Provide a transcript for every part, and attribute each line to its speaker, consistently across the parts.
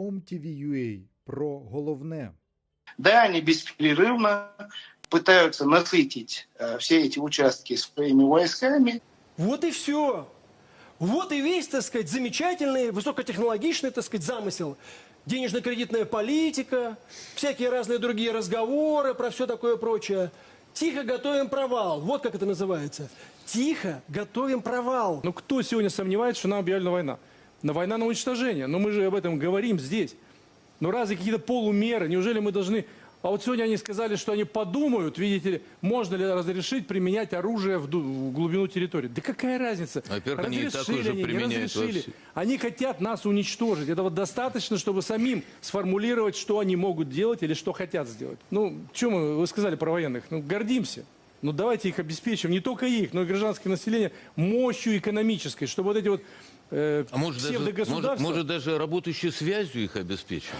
Speaker 1: OMTV.ua про головне.
Speaker 2: Да, они беспрерывно пытаются насытить э, все эти участки своими войсками.
Speaker 3: Вот и все. Вот и весь, так сказать, замечательный, высокотехнологичный, так сказать, замысел. Денежно-кредитная политика, всякие разные другие разговоры про все такое прочее. Тихо готовим провал. Вот как это называется. Тихо готовим провал.
Speaker 4: Ну кто сегодня сомневается, что нам объявлена война? На война на уничтожение. Но мы же об этом говорим здесь. Но разве какие-то полумеры? Неужели мы должны... А вот сегодня они сказали, что они подумают, видите ли, можно ли разрешить применять оружие в, в глубину территории. Да какая разница?
Speaker 5: Во-первых, они и
Speaker 4: они, не разрешили.
Speaker 5: вовсю.
Speaker 4: Они хотят нас уничтожить. Этого достаточно, чтобы самим сформулировать, что они могут делать или что хотят сделать. Ну, что мы, вы сказали про военных, ну, гордимся. Ну, давайте их обеспечим, не только их, но и гражданское население, мощью экономической, чтобы вот эти вот э,
Speaker 5: А может даже, может, может даже работающей связью их обеспечим?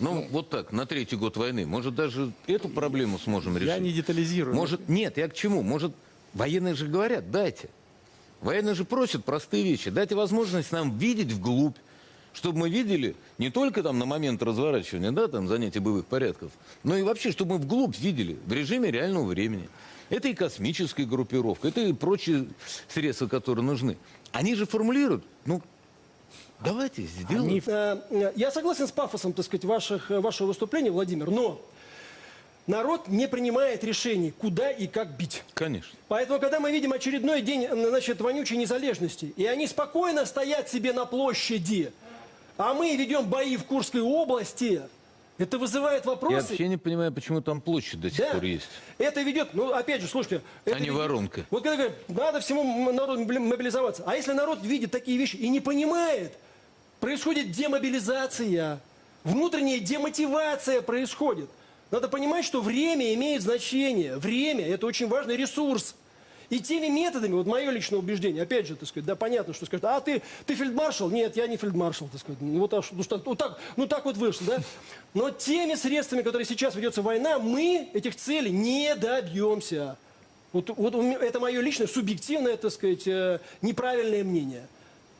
Speaker 5: Ну, вот так, на третий год войны. Может, даже эту проблему сможем решить?
Speaker 4: Я не детализирую.
Speaker 5: Может, нет, я к чему? Может, военные же говорят, дайте. Военные же просят простые вещи. Дайте возможность нам видеть вглубь, чтобы мы видели не только там на момент разворачивания, да, там занятия боевых порядков, но и вообще, чтобы мы вглубь видели в режиме реального времени. Это и космическая группировка, это и прочие средства, которые нужны. Они же формулируют, ну, давайте сделаем.
Speaker 4: Они
Speaker 3: Э, э, Я согласен с пафосом, так сказать, ваших, э, вашего выступления, Владимир, но народ не принимает решений, куда и как бить.
Speaker 5: Конечно.
Speaker 3: Поэтому, когда мы видим очередной день, значит, вонючей незалежности, и они спокойно стоят себе на площади, а мы ведем бои в Курской области, это вызывает
Speaker 5: Я
Speaker 3: вопросы.
Speaker 5: вообще не понимаю, почему там площадь до сих
Speaker 3: Да.
Speaker 5: пор есть.
Speaker 3: Это ведет, ну, опять же, слушайте. это
Speaker 5: А не
Speaker 3: ведет-
Speaker 5: воронка.
Speaker 3: Вот когда говорят, надо всему народу мобили- мобилизоваться. А если народ видит такие вещи и не понимает, происходит демобилизация, внутренняя демотивация происходит. Надо понимать, что время имеет значение. Время – это очень важный ресурс. И теми методами, вот мое личное убеждение, опять же, так сказать, да, понятно, что скажут, а ты, ты фельдмаршал? Нет, я не фельдмаршал, так сказать. Ну, вот, аж- ну, что- вот так, ну, так вот вышло, да? Но теми средствами, которые сейчас ведется война, мы этих целей не добьемся. Вот, вот у меня- это мое личное, субъективное, так сказать, э, неправильное мнение.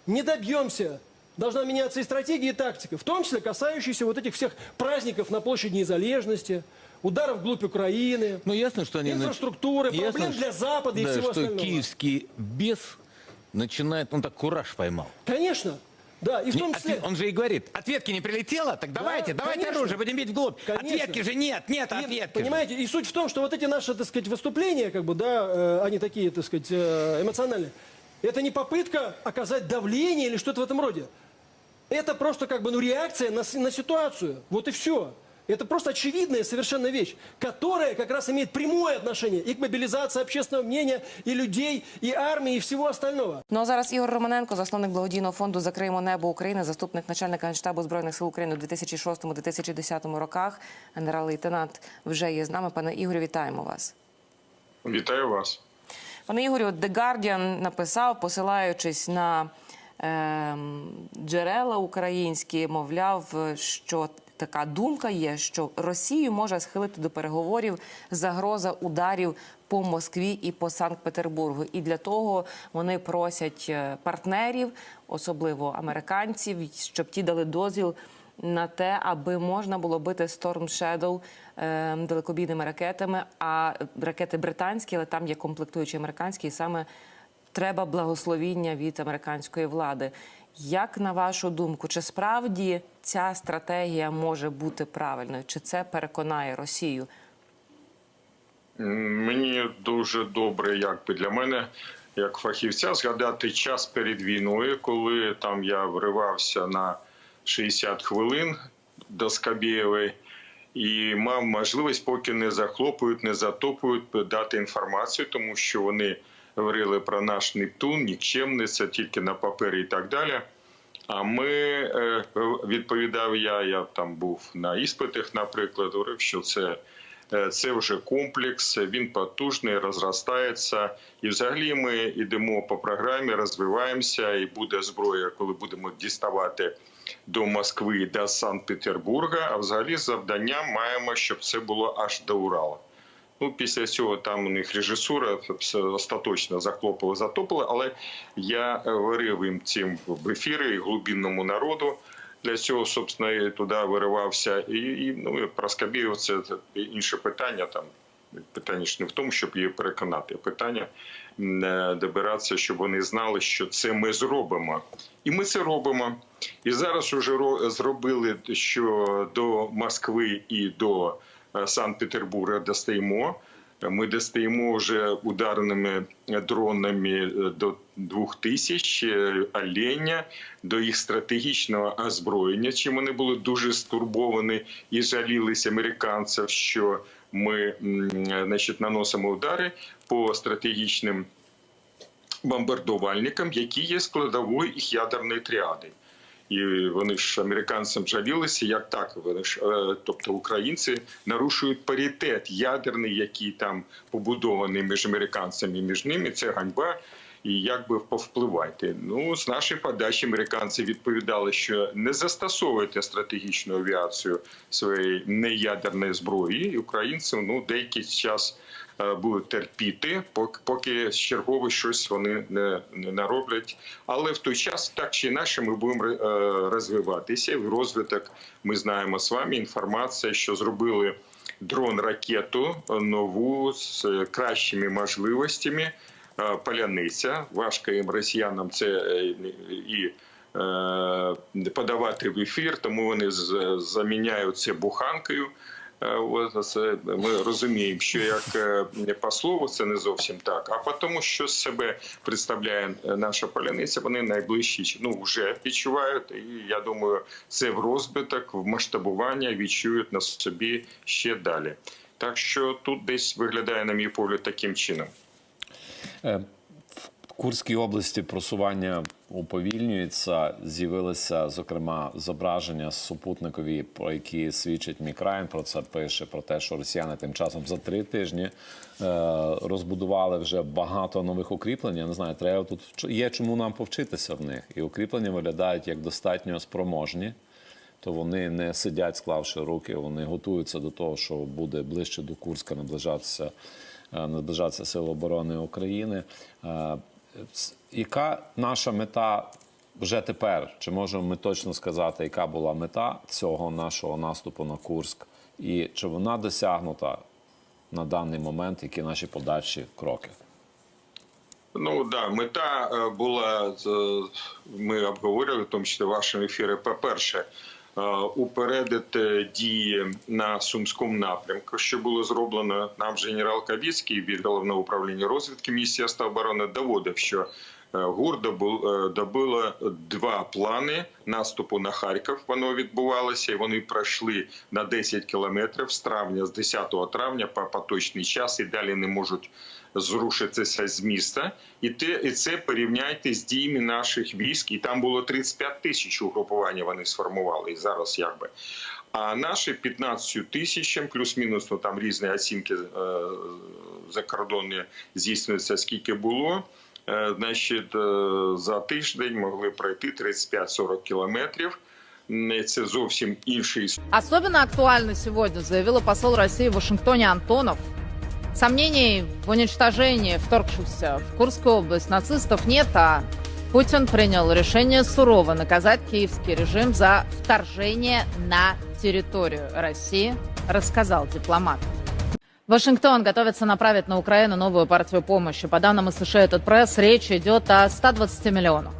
Speaker 3: Не добьемся. Должна меняться и стратегия, и тактика, в том числе касающиеся вот этих всех праздников на площади незалежности, ударов вглубь Украины,
Speaker 5: Ну, ясно, что они...
Speaker 3: инфраструктуры,
Speaker 5: Ясно,
Speaker 3: проблем для Запада и
Speaker 5: да,
Speaker 3: всего
Speaker 5: что
Speaker 3: остального.
Speaker 5: киевский бес начинает... Он так кураж поймал.
Speaker 3: Конечно. Да, и в том
Speaker 6: отве-
Speaker 3: числе...
Speaker 6: Он же и говорит, ответки не прилетело, так давайте, давайте
Speaker 3: конечно.
Speaker 6: оружие, будем бить вглубь.
Speaker 3: Конечно.
Speaker 6: Ответки же нет, нет
Speaker 3: И,
Speaker 6: ответки. же.
Speaker 3: понимаете, и суть в том, что вот эти наши, так сказать, выступления, как бы, да, э, они такие, так сказать, э, эмоциональные, это не попытка оказать давление или что-то в этом роде. Это просто как бы, ну, реакция на, с- на ситуацию. Вот и все. Это просто очевидная совершенно вещь, которая как раз имеет прямое отношение и к мобилизации общественного мнения, и людей, и армии, и всего остального.
Speaker 7: Ну а зараз Ігор Романенко, засновник благодійного фонду Закриємо небо України, заступник начальника Генштабу збройних сил України у 2006-2010 роках. Генерал-лейтенант вже є з нами. Пане Ігорю, вітаємо вас.
Speaker 8: Вітаю вас.
Speaker 7: Пане Ігорю, The Guardian написав, посилаючись на ем, джерела українські, мовляв, що така думка є, що Росію може схилити до переговорів загроза ударів по Москві і по Санкт-Петербургу. І для того вони просять е, партнерів, особливо американців, щоб ті дали дозвіл на те, аби можна було бити Storm Shadow е, далекобійними ракетами, а ракети британські, але там є комплектуючі американські, і саме треба благословіння від американської влади. Як на вашу думку, чи справді ця стратегія може бути правильною? Чи це переконає Росію?
Speaker 8: Мені дуже добре, якби для мене, як фахівця, згадати час перед війною, коли там я вривався на 60 хвилин до Скабєєвої і мав можливість, поки не захлопують, не затопують, дати інформацію, тому що вони говорили про наш Нептун, нікчемний, це тільки на папері і так далі. А ми е, відповідав я, я там був на іспитах, наприклад, говорив, що це, е, це вже комплекс, він потужний, розростається. І взагалі ми йдемо по програмі, розвиваємося, і буде зброя, коли будемо діставати до Москви, до Санкт-Петербурга. А взагалі завдання маємо, щоб це було аж до Урала. Ну, після цього там у них режисура остаточно захлопили, затопили. Але я говорив їм цим в ефірі і глибинному народу. Для цього, собственно, і туди виривався. І, і ну, про Скабєєв це, інше питання. Там питання ж не в тому, щоб її переконати. Питання е, добиратися, щоб вони знали, що це ми зробимо. І ми це робимо. І зараз вже зробили, що до Москви і до е, Санкт-Петербурга достаємо. Ми достаємо вже ударними дронами е, до 2000 е, оленя, до їх стратегічного озброєння. Чим вони були дуже стурбовані і жалілися американців, що ми значить, наносимо удари по стратегічним бомбардувальникам, які є складовою їх ядерної тріади. І вони ж американцям жалілися, як так вони ж, е, тобто українці нарушують паритет ядерний, який там побудований між американцями і між ними. Це ганьба. І як би повпливати? Ну з нашої подачі американці відповідали, що не застосовуйте стратегічну авіацію своєї неядерної зброї. І українці ну деякий час будуть терпіти, поки, поки чергово щось вони не, не нароблять. Але в той час, так чи інакше, ми будемо е, розвиватися. В розвиток ми знаємо з вами інформація, що зробили дрон ракету нову з е, кращими можливостями. Е, Паляниця важко їм росіянам це е, і е, подавати в ефір, тому вони заміняють це буханкою. Е, це ми розуміємо, що як е, по слову це не зовсім так, а по тому, що з себе представляє е, наша поляниця, вони найближчі ну вже відчувають. І я думаю, це в розбиток, в масштабування відчують на собі ще далі. Так що тут десь виглядає, на мій погляд, таким чином.
Speaker 1: Е, В Курській області просування уповільнюється. З'явилися, зокрема, зображення супутникові, про які свідчить Мікраїн. Про це пише про те, що росіяни тим часом за три тижні е, розбудували вже багато нових укріплень. Я не знаю, треба тут є чому нам повчитися в них. І укріплення виглядають як достатньо спроможні. То вони не сидять, склавши руки, вони готуються до того, що буде ближче до Курська наближатися, е, наближатися Сили оборони України. Яка наша мета вже тепер? Чи можемо ми точно сказати, яка була мета цього нашого наступу на Курськ? І чи вона досягнута на даний момент, які наші подальші кроки?
Speaker 8: Ну да, мета е, була ми обговорювали, в тому числі в вашому ефірі. По-перше, е, упередити дії на сумському напрямку, що було зроблено нам. Генерал Кавіцький від головного управління розвідки місії оборони доводив, що е, ГУР добу- е, добило два плани наступу на Харків. Воно відбувалося, і вони пройшли на 10 кілометрів з травня, з 10 травня по поточний час і далі не можуть зрушитися з міста, і те і це порівняйте з діями наших військ. І там було 35 тисяч угрупування. Вони сформували і зараз якби. А наші 15 тисячам, плюс-мінус, ну там різні оцінки е, закордонні здійснюються, скільки було. Е, значить, е, за тиждень могли пройти 35-40 кілометрів. Це зовсім інший
Speaker 9: Особенно актуально сегодня, заявила посол России в Вашингтоне Антонов. Сомнений в уничтожении вторгшихся в Курскую область нацистов нет, а Путин принял решение сурово наказать киевский режим за вторжение на территорию России, рассказал дипломат. Вашингтон готовится направить на Украину новую партию помощи. По данным США этот пресс, речь идет о 120 миллионах.